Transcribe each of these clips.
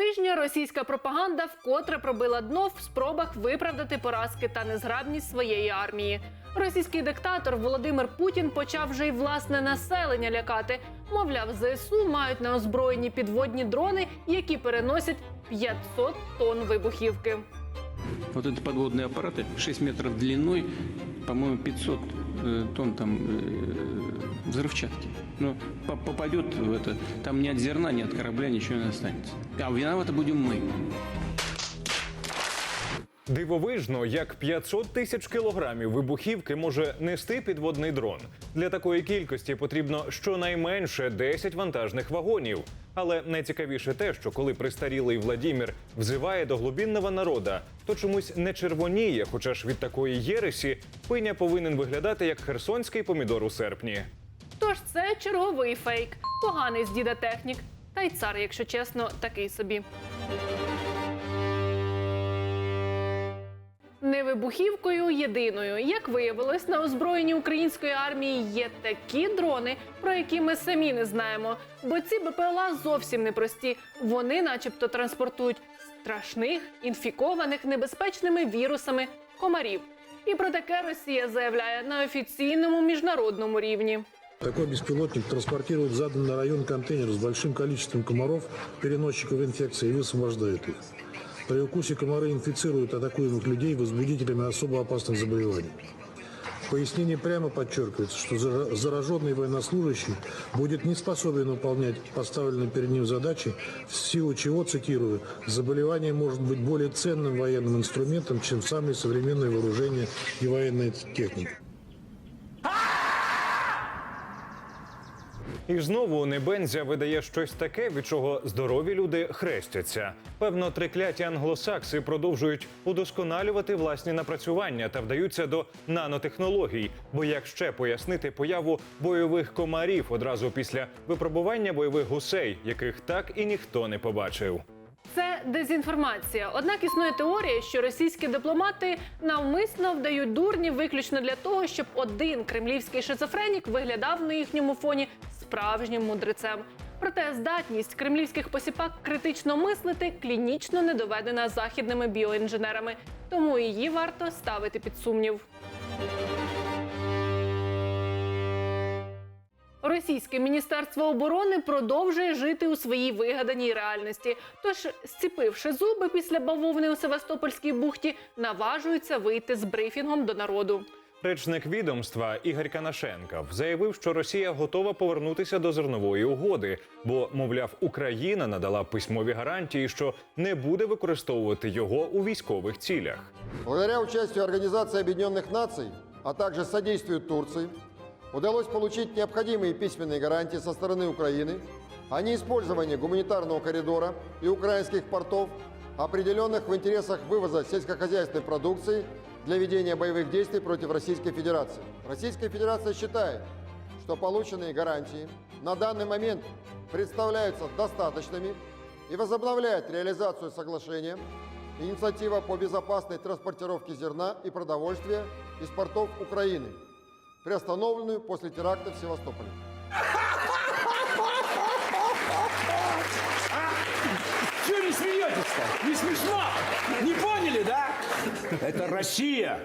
тижня російська пропаганда вкотре пробила дно в спробах виправдати поразки та незграбність своєї армії. Російський диктатор Володимир Путін почав вже й власне населення лякати. Мовляв, ЗСУ мають на озброєні підводні дрони, які переносять 500 тонн вибухівки. Вот эти подводные аппараты 6 метров длиной, по-моему, 500 э, тонн там э, взрывчатки. Но по- попадет в это, там ни от зерна, ни от корабля ничего не останется. А виноваты будем мы. Дивовижно, як 500 тисяч кілограмів вибухівки може нести підводний дрон. Для такої кількості потрібно щонайменше 10 вантажних вагонів. Але найцікавіше те, що коли пристарілий Владімір взиває до глубінного народа, то чомусь не червоніє, хоча ж від такої єресі пиня повинен виглядати як херсонський помідор у серпні. Тож це черговий фейк, поганий з діда технік. Та й цар, якщо чесно, такий собі. Не вибухівкою єдиною, як виявилось, на озброєнні української армії є такі дрони, про які ми самі не знаємо. Бо ці БПЛА зовсім не прості. Вони, начебто, транспортують страшних, інфікованих небезпечними вірусами комарів. І про таке Росія заявляє на офіційному міжнародному рівні. Такой беспилотник транспортирует заданный район контейнер с большим количеством комаров, переносчиков инфекции, и высвобождает их. При укусе комары инфицируют атакуемых людей возбудителями особо опасных заболеваний. В пояснении прямо подчеркивается, что зара- зараженный военнослужащий будет не способен выполнять поставленные перед ним задачи, в силу чего, цитирую, заболевание может быть более ценным военным инструментом, чем самые современные вооружения и военная техника. І знову Небензя видає щось таке, від чого здорові люди хрестяться. Певно, трикляті англосакси продовжують удосконалювати власні напрацювання та вдаються до нанотехнологій. Бо як ще пояснити появу бойових комарів одразу після випробування бойових гусей, яких так і ніхто не побачив. Це дезінформація. Однак існує теорія, що російські дипломати навмисно вдають дурні виключно для того, щоб один кремлівський шизофренік виглядав на їхньому фоні справжнім мудрецем. Проте здатність кремлівських посіпак критично мислити клінічно не доведена західними біоінженерами, тому її варто ставити під сумнів. Російське міністерство оборони продовжує жити у своїй вигаданій реальності. Тож, зціпивши зуби після бавовни у Севастопольській бухті, наважуються вийти з брифінгом до народу. Речник відомства Ігор Канашенков заявив, що Росія готова повернутися до зернової угоди, бо, мовляв, Україна надала письмові гарантії, що не буде використовувати його у військових цілях. Благодаря участию Организации Объединенных Наций, а также содействию Турции, удалось получить необходимые письменные гарантии со стороны Украины о неиспользовании гуманитарного коридора и украинских портов, определенных в интересах вывоза сельскохозяйственной продукции Для ведения боевых действий против Российской Федерации. Российская Федерация считает, что полученные гарантии на данный момент представляются достаточными и возобновляет реализацию соглашения Инициатива по безопасной транспортировке зерна и продовольствия из портов Украины, приостановленную после теракта в Севастополе. Чего не смеетесь-то? Не смешно? Не поняли, да? Это Россия.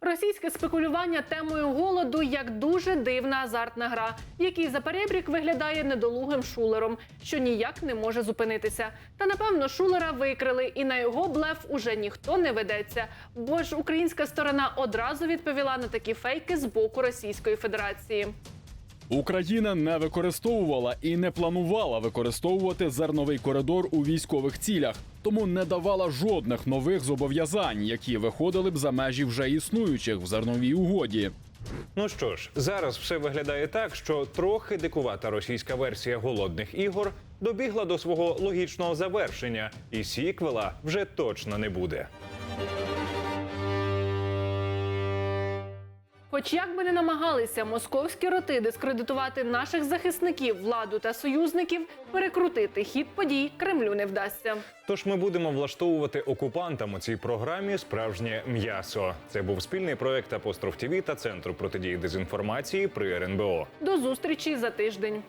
Російське спекулювання темою голоду як дуже дивна азартна гра, в якій за перебрік виглядає недолугим шулером, що ніяк не може зупинитися. Та напевно шулера викрили, і на його блеф уже ніхто не ведеться. Бо ж українська сторона одразу відповіла на такі фейки з боку Російської Федерації. Україна не використовувала і не планувала використовувати зерновий коридор у військових цілях, тому не давала жодних нових зобов'язань, які виходили б за межі вже існуючих в зерновій угоді. Ну що ж, зараз все виглядає так, що трохи дикувата російська версія голодних ігор добігла до свого логічного завершення, і сіквела вже точно не буде. Хоч як би не намагалися московські роти дискредитувати наших захисників, владу та союзників, перекрутити хід подій Кремлю не вдасться. Тож ми будемо влаштовувати окупантам у цій програмі справжнє м'ясо. Це був спільний проект Апостроф ТІВІ та Центру протидії дезінформації при РНБО. До зустрічі за тиждень.